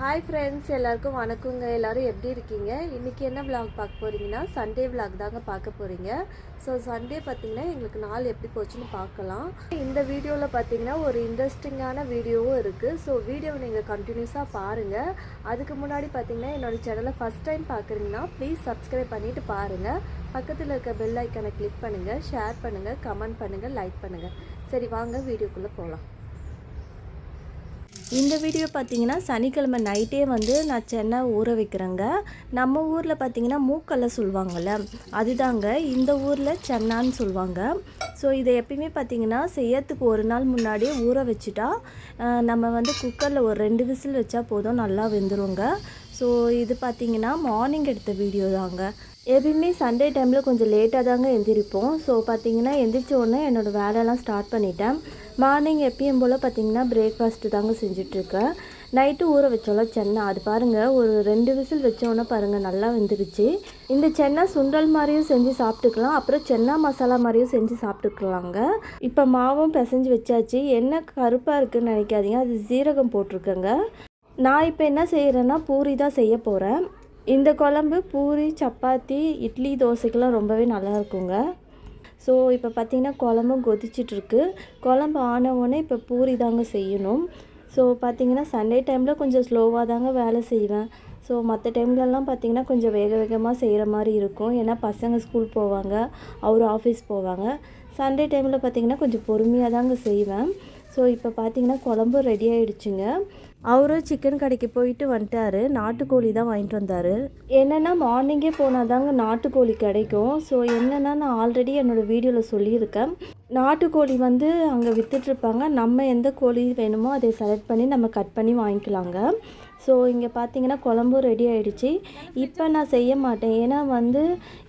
Hi friends எல்லாருக்கும் வணக்கங்க. எல்லாரும் எப்படி இருக்கீங்க? இன்றைக்கி என்ன vlog பார்க்க போகிறீங்கன்னா சண்டே vlog தாங்க பார்க்க போகிறீங்க ஸோ சண்டே பார்த்தீங்கன்னா எங்களுக்கு நாள் எப்படி போச்சுன்னு பார்க்கலாம். இந்த வீடியோவில் பார்த்தீங்கன்னா ஒரு இன்ட்ரெஸ்டிங்கான வீடியோவும் இருக்குது ஸோ வீடியோவை நீங்கள் கண்டினியூஸாக பாருங்கள் அதுக்கு முன்னாடி பார்த்தீங்கன்னா என்னோட சேனலை ஃபஸ்ட் டைம் பார்க்குறீங்கன்னா ப்ளீஸ் சப்ஸ்கிரைப் பண்ணிவிட்டு பாருங்கள் பக்கத்தில் இருக்க பெல் ஐக்கனை கிளிக் பண்ணுங்கள் ஷேர் பண்ணுங்கள் கமெண்ட் பண்ணுங்கள் லைக் பண்ணுங்கள் சரி வாங்க வீடியோக்குள்ளே போகலாம் இந்த வீடியோ பார்த்தீங்கன்னா சனிக்கிழமை நைட்டே வந்து நான் சென்னை ஊற வைக்கிறேங்க. நம்ம ஊரில் பார்த்தீங்கன்னா மூக்கல்ல சொல்லுவாங்கள்ல அதுதாங்க இந்த ஊரில் சென்னான்னு சொல்லுவாங்க. ஸோ இதை எப்பயுமே பார்த்தீங்கன்னா செய்யறதுக்கு ஒரு நாள் முன்னாடியே ஊற வச்சுட்டா நம்ம வந்து குக்கரில் ஒரு ரெண்டு விசில் வச்சா போதும் நல்லா வெந்துருங்க. ஸோ இது பார்த்தீங்கன்னா மார்னிங் எடுத்த வீடியோ தாங்க. எப்பயுமே சண்டே டைமில் கொஞ்சம் லேட்டாக தாங்க எந்திரிப்போம். ஸோ பார்த்தீங்கன்னா எந்திரிச்ச உடனே என்னோடய வேலையெல்லாம் ஸ்டார்ட் பண்ணிட்டேன். மார்னிங் எப்பயும் போல் பார்த்தீங்கன்னா பிரேக்ஃபாஸ்ட்டு தாங்க செஞ்சிட்ருக்கேன். நைட்டு ஊற வச்சோம்ல சென்னா அது பாருங்கள் ஒரு ரெண்டு விசில் வச்சோன்னே பாருங்கள் நல்லா வெந்துருச்சு. இந்த சென்னா சுண்டல் மாதிரியும் செஞ்சு சாப்பிட்டுக்கலாம். அப்புறம் சென்னா மசாலா மாதிரியும் செஞ்சு சாப்பிட்டுக்கலாங்க. இப்போ மாவும் பிசைஞ்சு வச்சாச்சு. என்ன கருப்பாக இருக்குதுன்னு நினைக்காதீங்க. அது சீரகம் போட்டிருக்கேங்க. நான் இப்போ என்ன செய்கிறேன்னா பூரி தான் செய்ய போகிறேன் இந்த குழம்பு பூரி சப்பாத்தி இட்லி தோசைக்கெலாம் ரொம்பவே நல்லா இருக்குங்க. ஸோ இப்போ பார்த்தீங்கன்னா குழம்பும் கொதிச்சிட்ருக்கு குழம்பு ஆன உடனே இப்போ பூரி தாங்க செய்யணும். ஸோ பார்த்தீங்கன்னா சண்டே டைமில் கொஞ்சம் ஸ்லோவாக தாங்க வேலை செய்வேன். ஸோ மற்ற டைம்லலாம் பார்த்தீங்கன்னா கொஞ்சம் வேக வேகமாக செய்கிற மாதிரி இருக்கும். ஏன்னா பசங்க ஸ்கூல் போவாங்க அவர் ஆஃபீஸ் போவாங்க. சண்டே டைமில் பார்த்தீங்கன்னா கொஞ்சம் பொறுமையாக தாங்க செய்வேன். ஸோ இப்போ பார்த்தீங்கன்னா குழம்பு ரெடி ஆகிடுச்சிங்க அவரும் சிக்கன் கடைக்கு போயிட்டு வந்துட்டாரு. நாட்டுக்கோழி தான் வாங்கிட்டு வந்தார். என்னென்னா மார்னிங்கே போனால் தாங்க நாட்டுக்கோழி கிடைக்கும். ஸோ என்னென்னா நான் ஆல்ரெடி என்னோடய வீடியோவில் சொல்லியிருக்கேன். நாட்டுக்கோழி வந்து அங்கே விற்றுட்ருப்பாங்க நம்ம எந்த கோழி வேணுமோ அதை செலக்ட் பண்ணி நம்ம கட் பண்ணி வாங்கிக்கலாங்க. ஸோ இங்கே பார்த்தீங்கன்னா குழம்பும் ரெடி ஆகிடுச்சு இப்போ நான் செய்ய மாட்டேன். ஏன்னா வந்து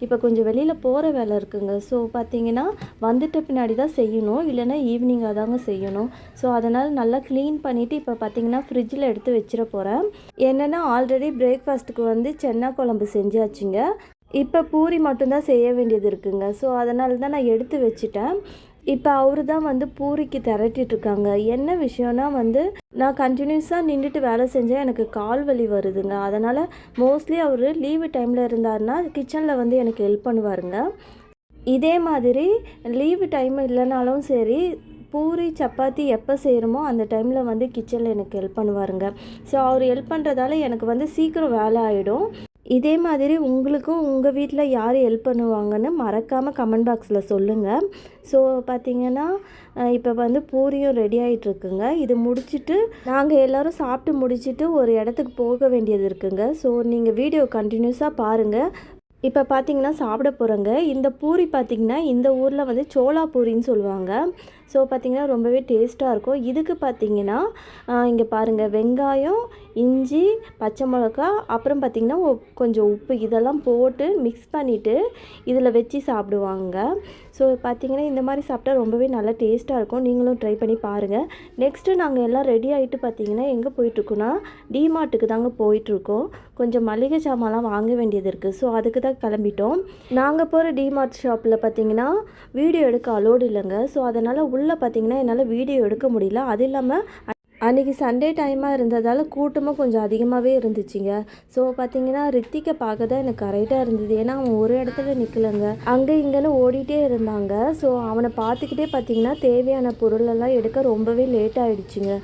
இப்போ கொஞ்சம் வெளியில் போகிற வேலை இருக்குங்க. ஸோ பார்த்தீங்கன்னா வந்துட்ட பின்னாடி தான் செய்யணும். இல்லைன்னா ஈவினிங்காக தாங்க செய்யணும். ஸோ அதனால் நல்லா க்ளீன் பண்ணிவிட்டு இப்போ பார்த்தீங்கன்னா ஃப்ரிட்ஜில் எடுத்து வச்சிட போகிறேன் என்னென்னா ஆல்ரெடி பிரேக்ஃபாஸ்ட்டுக்கு வந்து சென்னா குழம்பு செஞ்சாச்சுங்க. இப்போ பூரி மட்டும்தான் செய்ய வேண்டியது இருக்குங்க. ஸோ அதனால தான் நான் எடுத்து வச்சுட்டேன். இப்போ அவரு தான் வந்து பூரிக்கு திரட்டிட்டு இருக்காங்க என்ன விஷயம்னா வந்து நான் கண்டினியூஸாக நின்றுட்டு வேலை செஞ்சேன் எனக்கு கால் வலி வருதுங்க. அதனால் மோஸ்ட்லி அவர் லீவு டைமில் இருந்தாருன்னா கிச்சனில் வந்து எனக்கு ஹெல்ப் பண்ணுவாருங்க. இதே மாதிரி லீவு டைம் இல்லைனாலும் சரி பூரி சப்பாத்தி எப்போ செய்கிறோமோ அந்த டைமில் வந்து கிச்சனில் எனக்கு ஹெல்ப் பண்ணுவாருங்க. ஸோ அவர் ஹெல்ப் பண்ணுறதால எனக்கு வந்து சீக்கிரம் வேலை ஆகிடும் இதே மாதிரி உங்களுக்கும் உங்கள் வீட்டில் யார் ஹெல்ப் பண்ணுவாங்கன்னு மறக்காமல் கமெண்ட் பாக்ஸில் சொல்லுங்கள் ஸோ பார்த்தீங்கன்னா இப்போ வந்து பூரியும் ரெடி ஆகிட்டுருக்குங்க இது முடிச்சுட்டு நாங்கள் எல்லோரும் சாப்பிட்டு முடிச்சுட்டு ஒரு இடத்துக்கு போக வேண்டியது இருக்குங்க. ஸோ நீங்கள் வீடியோ கண்டினியூஸாக பாருங்கள் இப்போ பார்த்தீங்கன்னா சாப்பிட போகிறோங்க இந்த பூரி பார்த்திங்கன்னா இந்த ஊரில் வந்து சோளா பூரின்னு சொல்லுவாங்க. ஸோ பார்த்தீங்கன்னா ரொம்பவே டேஸ்ட்டாக இருக்கும். இதுக்கு பார்த்தீங்கன்னா இங்கே பாருங்கள் வெங்காயம் இஞ்சி பச்சை மிளகா அப்புறம் பார்த்தீங்கன்னா கொஞ்சம் உப்பு இதெல்லாம் போட்டு மிக்ஸ் பண்ணிவிட்டு இதில் வச்சு சாப்பிடுவாங்க. ஸோ பார்த்தீங்கன்னா இந்த மாதிரி சாப்பிட்டா ரொம்பவே நல்லா டேஸ்ட்டாக இருக்கும். நீங்களும் ட்ரை பண்ணி பாருங்கள் நெக்ஸ்ட்டு நாங்கள் எல்லாம் ரெடி ஆகிட்டு பார்த்தீங்கன்னா எங்கே போயிட்டுருக்கோன்னா டிமார்ட்டுக்கு தாங்க போயிட்டுருக்கோம். கொஞ்சம் மளிகை சாமான்லாம் வாங்க வேண்டியது இருக்குது ஸோ அதுக்கு தான் கிளம்பிட்டோம். நாங்கள் போகிற டிமார்ட் ஷாப்பில் பார்த்திங்கன்னா வீடியோ எடுக்க அலோடு இல்லைங்க. ஸோ அதனால் உள்ள பார்த்தீங்கன்னா என்னால் வீடியோ எடுக்க முடியல. அது இல்லாமல் அன்றைக்கி சண்டே டைமாக இருந்ததால் கூட்டமும் கொஞ்சம் அதிகமாகவே இருந்துச்சுங்க. ஸோ பார்த்தீங்கன்னா ரித்திக்கை பார்க்க தான் எனக்கு கரெக்டாக இருந்தது. ஏன்னா அவன் ஒரு இடத்துல நிற்கலங்க அங்கே இங்கேன்னு ஓடிட்டே இருந்தாங்க. ஸோ அவனை பார்த்துக்கிட்டே பார்த்தீங்கன்னா தேவையான பொருளெல்லாம் எடுக்க ரொம்பவே லேட் ஆயிடுச்சுங்க.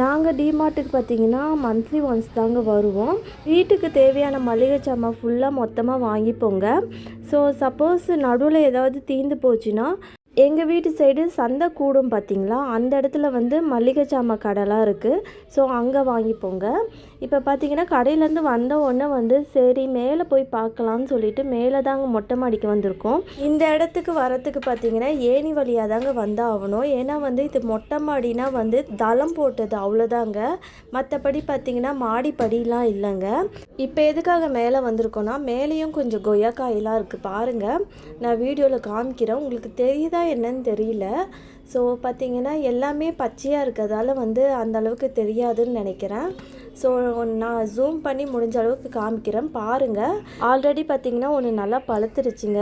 நாங்கள் டிமார்ட்டுக்கு பார்த்தீங்கன்னா மந்த்லி ஒன்ஸ் தாங்க வருவோம். வீட்டுக்கு தேவையான மளிகை சாமான் ஃபுல்லாக மொத்தமாக வாங்கிப்போங்க. ஸோ சப்போஸ் நடுவில் ஏதாவது தீந்து போச்சுன்னா எங்கள் வீட்டு சைடு சந்தை கூடும் பார்த்தீங்களா அந்த இடத்துல வந்து மளிகை சாமான் கடைலாம் இருக்குது ஸோ அங்கே வாங்கிப்போங்க. இப்போ பார்த்தீங்கன்னா கடையிலேருந்து வந்த உடனே வந்து சரி மேலே போய் பார்க்கலான்னு சொல்லிட்டு மேலே தாங்க மொட்டை மாடிக்கு வந்திருக்கோம். இந்த இடத்துக்கு வரத்துக்கு பார்த்தீங்கன்னா ஏணி வழியாக தாங்க வந்தாகணும் ஏன்னா வந்து இது மொட்டை மாடினா வந்து தளம் போட்டது அவ்வளோதாங்க. மற்றபடி பார்த்தீங்கன்னா மாடி படிலாம் இல்லைங்க. இப்போ எதுக்காக மேலே வந்திருக்கோன்னா மேலேயும் கொஞ்சம் கொய்யாக்காயெல்லாம் இருக்குது பாருங்கள் நான் வீடியோவில் காமிக்கிறேன். உங்களுக்கு தெரியுதா என்னன்னு தெரியல. ஸோ பார்த்தீங்கன்னா எல்லாமே பச்சையாக இருக்கிறதால வந்து அந்த அளவுக்கு தெரியாதுன்னு நினைக்கிறேன். ஸோ நான் ஜூம் பண்ணி முடிஞ்ச அளவுக்கு காமிக்கிறேன். பாருங்கள் ஆல்ரெடி பார்த்தீங்கன்னா ஒன்று நல்லா பழுத்துருச்சுங்க.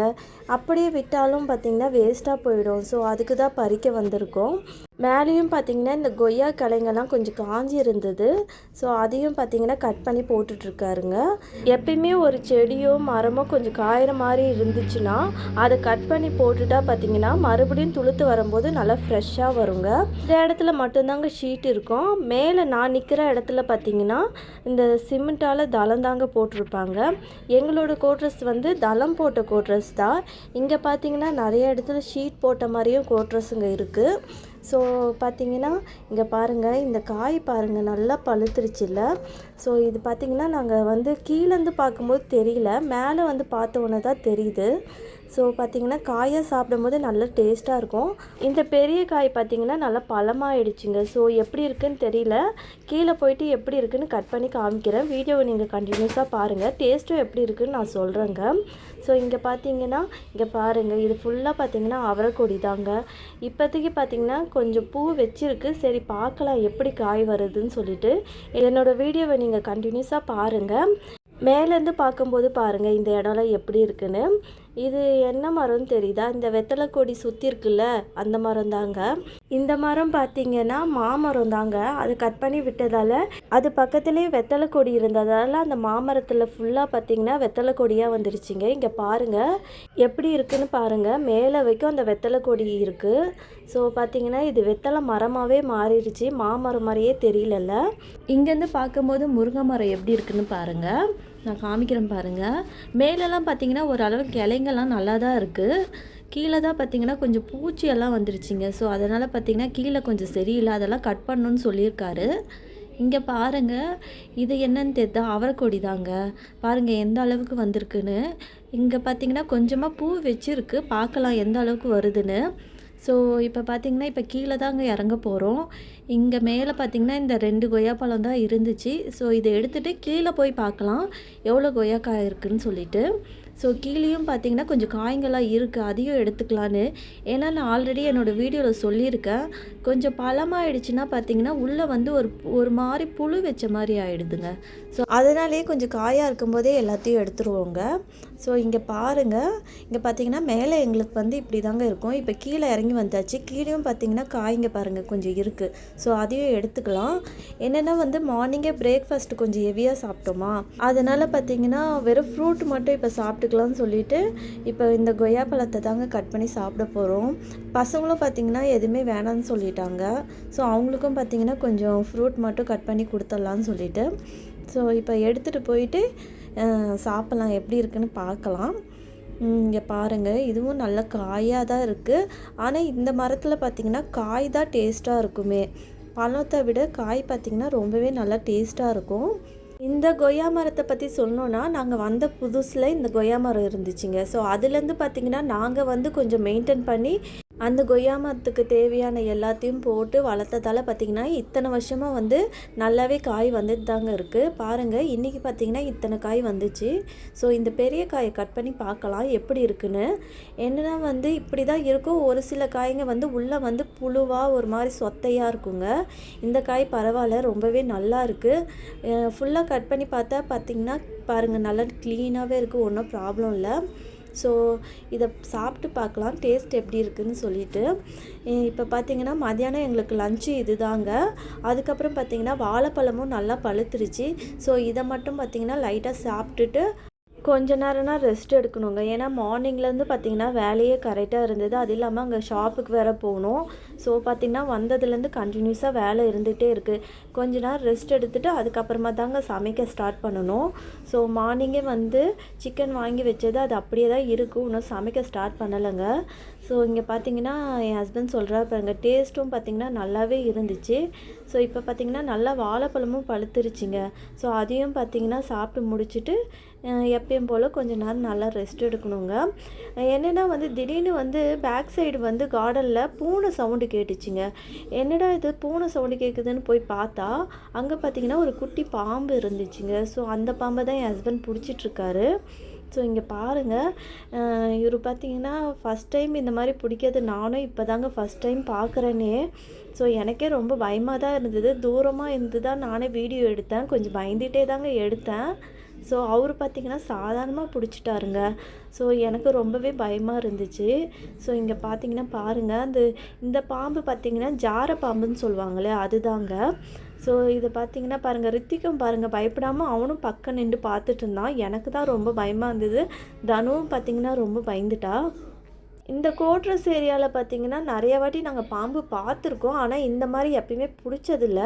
அப்படியே விட்டாலும் பார்த்தீங்கன்னா வேஸ்ட்டாக போயிடும். ஸோ அதுக்கு தான் பறிக்க வந்திருக்கோம். மேலேயும் பார்த்தீங்கன்னா இந்த கொய்யா கிளைங்கெல்லாம் கொஞ்சம் காஞ்சி இருந்தது. ஸோ அதையும் பார்த்தீங்கன்னா கட் பண்ணி போட்டுட்ருக்காருங்க. எப்பயுமே ஒரு செடியோ மரமோ கொஞ்சம் காயிற மாதிரி இருந்துச்சுன்னா அதை கட் பண்ணி போட்டுட்டா பார்த்தீங்கன்னா மறுபடியும் துளுத்து வரும்போது நல்லா ஃப்ரெஷ்ஷாக வருங்க. இந்த இடத்துல மட்டும்தாங்க ஷீட் இருக்கும். மேலே நான் நிற்கிற இடத்துல பார்த்தீங்கன்னா இந்த சிமெண்ட்டால் தளம் தாங்க போட்டிருப்பாங்க. எங்களோட கோட்ரஸ் வந்து தளம் போட்ட கோட்ரஸ் தான். இங்கே பார்த்தீங்கன்னா நிறைய இடத்துல ஷீட் போட்ட மாதிரியும் கோட்ரஸுங்க இருக்குது ஸோ பார்த்தீங்கன்னா இங்கே பாருங்கள் இந்த காய் பாருங்கள் நல்லா பழுத்துருச்சுல்ல ஸோ இது பார்த்தீங்கன்னா நாங்கள் வந்து கீழேருந்து பார்க்கும்போது தெரியல. மேலே வந்து பார்த்த உடனே தான் தெரியுது. ஸோ பார்த்தீங்கன்னா காயை சாப்பிடும்போது நல்ல டேஸ்ட்டாக இருக்கும். இந்த பெரிய காய் பார்த்தீங்கன்னா நல்லா பழமாயிடுச்சுங்க. ஸோ எப்படி இருக்குன்னு தெரியல. கீழே போயிட்டு எப்படி இருக்குன்னு கட் பண்ணி காமிக்கிறேன். வீடியோவை நீங்கள் கண்டினியூஸாக பாருங்கள் டேஸ்ட்டும் எப்படி இருக்குன்னு நான் சொல்கிறேங்க ஸோ இங்கே பார்த்தீங்கன்னா இங்கே பாருங்கள் இது ஃபுல்லாக பார்த்தீங்கன்னா அவரைக்கொடி தாங்க. இப்போதைக்கு பார்த்தீங்கன்னா கொஞ்சம் பூ வச்சிருக்கு. சரி பார்க்கலாம் எப்படி காய் வருதுன்னு சொல்லிட்டு. என்னோடய வீடியோவை நீங்கள் கண்டினியூஸாக பாருங்கள் மேலேருந்து பார்க்கும்போது பாருங்கள் இந்த இடம்லாம் எப்படி இருக்குன்னு. இது என்ன மரம்னு தெரியுதா? இந்த வெத்தலை கொடி சுற்றி இருக்குல்ல அந்த மரம் தாங்க. இந்த மரம் பார்த்தீங்கன்னா மாமரம் தாங்க. அது கட் பண்ணி விட்டதால் அது பக்கத்துலேயே வெத்தலை கொடி இருந்ததால் அந்த மாமரத்தில் ஃபுல்லாக பார்த்தீங்கன்னா வெத்தலை கொடியாக வந்துருச்சுங்க. இங்கே பாருங்கள் எப்படி இருக்குன்னு பாருங்கள் மேலே வைக்கும் அந்த வெத்தலை கொடி இருக்குது ஸோ பார்த்தீங்கன்னா இது வெத்தலை மரமாகவே மாறிடுச்சு. மாமரம் மாதிரியே தெரியலல்ல. இங்கேருந்து பார்க்கும்போது முருங்கை மரம் எப்படி இருக்குன்னு பாருங்கள் நான் காமிக்கிறேன் பாருங்கள் மேலெல்லாம் பார்த்தீங்கன்னா ஓரளவு கிளைங்கெல்லாம் நல்லா தான் இருக்குது கீழே தான் பார்த்தீங்கன்னா கொஞ்சம் பூச்சியெல்லாம் வந்துருச்சுங்க. ஸோ அதனால் பார்த்தீங்கன்னா கீழே கொஞ்சம் சரியில்லை. அதெல்லாம் கட் பண்ணணும்னு சொல்லியிருக்காரு. இங்கே பாருங்கள் இது என்னன்னு தெரியுதா அவரைக்கொடி தாங்க. பாருங்கள் எந்த அளவுக்கு வந்திருக்குன்னு. இங்கே பார்த்தீங்கன்னா கொஞ்சமாக பூ வச்சுருக்கு. பார்க்கலாம் எந்த அளவுக்கு வருதுன்னு. ஸோ இப்போ பார்த்தீங்கன்னா இப்போ கீழே தாங்க இறங்க போகிறோம் இங்கே மேலே பார்த்திங்கன்னா இந்த ரெண்டு கொய்யாப்பழம் தான் இருந்துச்சு. ஸோ இதை எடுத்துகிட்டு கீழே போய் பார்க்கலாம் எவ்வளோ கொய்யாக்காய் இருக்குதுன்னு சொல்லிட்டு. ஸோ கீழேயும் பார்த்தீங்கன்னா கொஞ்சம் காய்ங்களாம் இருக்குது அதையும் எடுத்துக்கலான்னு. ஏன்னா நான் ஆல்ரெடி என்னோடய வீடியோவில் சொல்லியிருக்கேன். கொஞ்சம் பழமாயிடுச்சுன்னா பார்த்தீங்கன்னா உள்ளே வந்து ஒரு ஒரு மாதிரி புழு வச்ச மாதிரி ஆகிடுதுங்க ஸோ அதனாலேயே கொஞ்சம் காயாக இருக்கும்போதே எல்லாத்தையும் எடுத்துருவோங்க. ஸோ இங்கே பாருங்கள் இங்கே பார்த்தீங்கன்னா மேலே எங்களுக்கு வந்து இப்படி தாங்க இருக்கும். இப்போ கீழே இறங்கி வந்தாச்சு. கீழேயும் பார்த்தீங்கன்னா காய்ங்க பாருங்கள் கொஞ்சம் இருக்குது ஸோ அதையும் எடுத்துக்கலாம். என்னென்னா வந்து மார்னிங்கே பிரேக்ஃபாஸ்ட் கொஞ்சம் ஹெவியாக சாப்பிட்டோமா. அதனால் பார்த்தீங்கன்னா வெறும் ஃப்ரூட் மட்டும் இப்போ சாப்பிட்டுக்கலாம்னு சொல்லிட்டு இப்போ இந்த கொய்யா பழத்தை தாங்க கட் பண்ணி சாப்பிட போகிறோம் பசங்களும் பார்த்தீங்கன்னா எதுவுமே வேணாம்னு சொல்லிட்டாங்க. ஸோ அவங்களுக்கும் பார்த்திங்கன்னா கொஞ்சம் ஃப்ரூட் மட்டும் கட் பண்ணி கொடுத்துடலான்னு சொல்லிட்டு. ஸோ இப்போ எடுத்துகிட்டு போயிட்டு சாப்பிட்லாம். எப்படி இருக்குன்னு பார்க்கலாம். இங்கே பாருங்கள் இதுவும் நல்ல காயாக தான் இருக்குது ஆனால் இந்த மரத்தில் பார்த்திங்கன்னா காய் தான் டேஸ்ட்டாக இருக்குமே. பழத்தை விட காய் பார்த்திங்கன்னா ரொம்பவே நல்லா டேஸ்ட்டாக இருக்கும். இந்த கொய்யா மரத்தை பற்றி சொல்லணுன்னா நாங்கள் வந்த புதுசில் இந்த கொய்யா மரம் இருந்துச்சுங்க. ஸோ அதுலேருந்து பார்த்திங்கன்னா நாங்கள் வந்து கொஞ்சம் மெயின்டைன் பண்ணி அந்த கொய்யா மரத்துக்கு தேவையான எல்லாத்தையும் போட்டு வளர்த்ததால் பார்த்திங்கன்னா இத்தனை வருஷமாக வந்து நல்லாவே காய் வந்துட்டு தாங்க இருக்குது பாருங்கள் இன்றைக்கி பார்த்திங்கன்னா இத்தனை காய் வந்துச்சு. ஸோ இந்த பெரிய காயை கட் பண்ணி பார்க்கலாம் எப்படி இருக்குன்னு. என்னென்னா வந்து இப்படி தான் இருக்கும். ஒரு சில காய்ங்க வந்து உள்ளே வந்து புழுவாக ஒரு மாதிரி சொத்தையாக இருக்குங்க. இந்த காய் பரவாயில்ல ரொம்பவே நல்லா இருக்குது ஃபுல்லாக கட் பண்ணி பார்த்தா பார்த்திங்கன்னா பாருங்கள் நல்லா க்ளீனாகவே இருக்குது ஒன்றும் ப்ராப்ளம் இல்லை. ஸோ இதை சாப்பிட்டு பார்க்கலாம். டேஸ்ட் எப்படி இருக்குதுன்னு சொல்லிட்டு. இப்போ பார்த்தீங்கன்னா மதியானம் எங்களுக்கு லஞ்சு இது தாங்க அதுக்கப்புறம் பார்த்தீங்கன்னா வாழைப்பழமும் நல்லா பழுத்துருச்சு. ஸோ இதை மட்டும் பார்த்தீங்கன்னா லைட்டாக சாப்பிட்டுட்டு கொஞ்ச நேரம்னா ரெஸ்ட் எடுக்கணுங்க. ஏன்னா மார்னிங்லேருந்து பார்த்திங்கன்னா வேலையே கரெக்டாக இருந்தது. அது இல்லாமல் அங்கே ஷாப்புக்கு வேறு போகணும். ஸோ பார்த்திங்கன்னா வந்ததுலேருந்து கண்டினியூஸாக வேலை இருந்துகிட்டே இருக்குது கொஞ்ச நேரம் ரெஸ்ட் எடுத்துகிட்டு அதுக்கப்புறமா தாங்க சமைக்க ஸ்டார்ட் பண்ணணும். ஸோ மார்னிங்கே வந்து சிக்கன் வாங்கி வச்சது அது அப்படியே தான் இருக்கும் இன்னும் சமைக்க ஸ்டார்ட் பண்ணலைங்க. ஸோ இங்கே பார்த்தீங்கன்னா என் ஹஸ்பண்ட் சொல்கிறா பாருங்கள் டேஸ்ட்டும் பார்த்திங்கன்னா நல்லாவே இருந்துச்சு. ஸோ இப்போ பார்த்திங்கன்னா நல்லா வாழைப்பழமும் பழுத்துருச்சுங்க. ஸோ அதையும் பார்த்திங்கன்னா சாப்பிட்டு முடிச்சுட்டு எப்பயும் போல் கொஞ்ச நேரம் நல்லா ரெஸ்ட் எடுக்கணுங்க. என்னென்னா வந்து திடீர்னு வந்து பேக் சைடு வந்து கார்டனில் பூனை சவுண்டு கேட்டுச்சுங்க. என்னடா இது பூனை சவுண்டு கேட்குதுன்னு போய் பார்த்தா அங்கே பார்த்திங்கன்னா ஒரு குட்டி பாம்பு இருந்துச்சுங்க. ஸோ அந்த பாம்பை தான் என் ஹஸ்பண்ட் பிடிச்சிட்ருக்காரு ஸோ இங்கே பாருங்கள் இவர் பார்த்தீங்கன்னா ஃபஸ்ட் டைம் இந்த மாதிரி பிடிக்கிறது நானும் இப்போ தாங்க ஃபஸ்ட் டைம் பார்க்குறேனே ஸோ எனக்கே ரொம்ப பயமாக தான் இருந்தது. தூரமாக இருந்து தான் நானே வீடியோ எடுத்தேன். கொஞ்சம் பயந்துகிட்டே தாங்க எடுத்தேன். ஸோ அவர் பார்த்திங்கன்னா சாதாரணமாக பிடிச்சிட்டாருங்க. ஸோ எனக்கு ரொம்பவே பயமாக இருந்துச்சு. ஸோ இங்கே பார்த்தீங்கன்னா பாருங்கள் அந்த இந்த பாம்பு பார்த்திங்கன்னா ஜார பாம்புன்னு சொல்லுவாங்களே அதுதாங்க. ஸோ இதை பார்த்தீங்கன்னா பாருங்கள் ரித்திக்கும் பாருங்கள் பயப்படாமல் அவனும் பக்கம் நின்று பார்த்துட்டு இருந்தான். எனக்கு தான் ரொம்ப பயமாக இருந்தது. தனுவும் பார்த்திங்கன்னா ரொம்ப பயந்துட்டா. இந்த கோட்ரஸ் ஏரியாவில் பார்த்தீங்கன்னா நிறைய வாட்டி நாங்கள் பாம்பு பார்த்துருக்கோம். ஆனால் இந்த மாதிரி எப்பயுமே பிடிச்சதில்ல.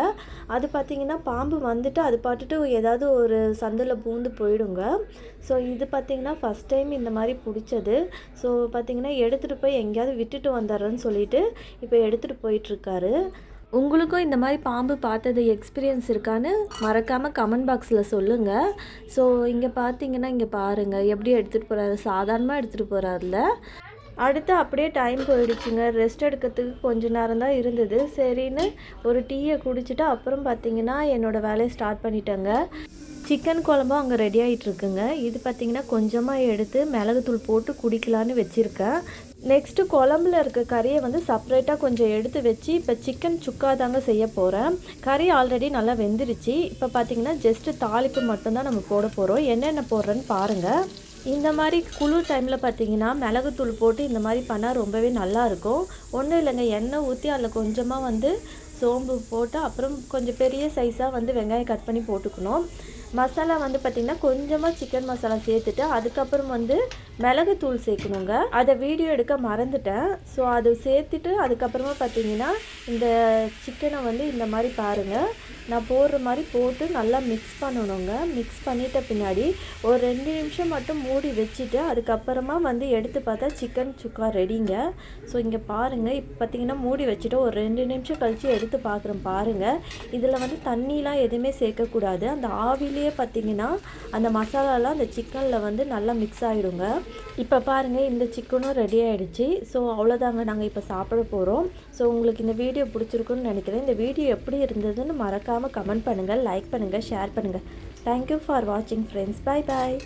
அது பார்த்தீங்கன்னா பாம்பு வந்துட்டு அது பாட்டுட்டு ஏதாவது ஒரு சந்தில் பூந்து போயிடுங்க. ஸோ இது பார்த்திங்கன்னா ஃபஸ்ட் டைம் இந்த மாதிரி பிடிச்சது. ஸோ பார்த்திங்கன்னா எடுத்துகிட்டு போய் எங்கேயாவது விட்டுட்டு வந்துடுறேன்னு சொல்லிட்டு இப்போ எடுத்துகிட்டு போயிட்டுருக்காரு உங்களுக்கும் இந்த மாதிரி பாம்பு பார்த்தது எக்ஸ்பீரியன்ஸ் இருக்கான்னு மறக்காமல் கமெண்ட் பாக்ஸில் சொல்லுங்கள் ஸோ இங்கே பார்த்தீங்கன்னா இங்கே பாருங்கள் எப்படி எடுத்துகிட்டு போகிறாரு சாதாரணமாக எடுத்துகிட்டு போகிறாருல அடுத்து அப்படியே டைம் போயிடுச்சுங்க. ரெஸ்ட் எடுக்கிறதுக்கு கொஞ்ச நேரம் தான் இருந்தது. சரின்னு ஒரு டீயை குடிச்சிட்டு அப்புறம் பார்த்தீங்கன்னா என்னோடய வேலையை ஸ்டார்ட் பண்ணிட்டேங்க. சிக்கன் குழம்பும் அங்கே ரெடி ஆகிட்டு இருக்குங்க. இது பார்த்திங்கன்னா கொஞ்சமாக எடுத்து மிளகுத்தூள் போட்டு குடிக்கலான்னு வச்சுருக்கேன். நெக்ஸ்ட்டு குழம்புல இருக்க கறியை வந்து செப்பரேட்டாக கொஞ்சம் எடுத்து வச்சு இப்போ சிக்கன் சுக்கா தாங்க செய்ய போகிறேன் கறி ஆல்ரெடி நல்லா வெந்துருச்சு. இப்போ பார்த்தீங்கன்னா ஜஸ்ட்டு தாளிப்பு மட்டும்தான் நம்ம போட போகிறோம் என்னென்ன போடுறேன்னு பாருங்கள் இந்த மாதிரி குளிர் டைமில் பார்த்தீங்கன்னா மிளகுத்தூள் போட்டு இந்த மாதிரி பண்ணால் ரொம்பவே நல்லாயிருக்கும் ஒன்றும் இல்லைங்க எண்ணெய் ஊற்றி அதில் கொஞ்சமாக வந்து சோம்பு போட்டு அப்புறம் கொஞ்சம் பெரிய சைஸாக வந்து வெங்காயம் கட் பண்ணி போட்டுக்கணும். மசாலா வந்து பார்த்திங்கன்னா கொஞ்சமாக சிக்கன் மசாலா சேர்த்துட்டு அதுக்கப்புறம் வந்து மிளகுத்தூள் சேர்க்கணுங்க. அதை வீடியோ எடுக்க மறந்துட்டேன். ஸோ அது சேர்த்துட்டு அதுக்கப்புறமா பார்த்தீங்கன்னா இந்த சிக்கனை வந்து இந்த மாதிரி பாருங்கள் நான் போடுற மாதிரி போட்டு நல்லா மிக்ஸ் பண்ணணுங்க. மிக்ஸ் பண்ணிட்ட பின்னாடி ஒரு ரெண்டு நிமிஷம் மட்டும் மூடி வச்சுட்டு அதுக்கப்புறமா வந்து எடுத்து பார்த்தா சிக்கன் சுக்கா ரெடிங்க ஸோ இங்கே பாருங்கள் இப்போ பார்த்தீங்கன்னா மூடி வச்சுட்டு ஒரு ரெண்டு நிமிஷம் கழித்து எடுத்து பார்க்குறோம் பாருங்கள் இதில் வந்து தண்ணிலாம் எதுவுமே சேர்க்கக்கூடாது. அந்த ஆவிலேயே பார்த்தீங்கன்னா அந்த மசாலாலாம் அந்த சிக்கனில் வந்து நல்லா மிக்ஸ் ஆகிடுங்க இப்போ பாருங்கள் இந்த சிக்கனும் ரெடி ஆகிடுச்சு ஸோ அவ்வளோதாங்க நாங்கள் இப்போ சாப்பிட போகிறோம் ஸோ உங்களுக்கு இந்த வீடியோ பிடிச்சிருக்குன்னு நினைக்கிறேன். இந்த வீடியோ எப்படி இருந்ததுன்னு மறக்காமல் கமெண்ட் பண்ணுங்கள் லைக் பண்ணுங்கள் ஷேர் பண்ணுங்கள் தேங்க்யூ ஃபார் வாட்சிங் ஃப்ரெண்ட்ஸ் பாய் பாய்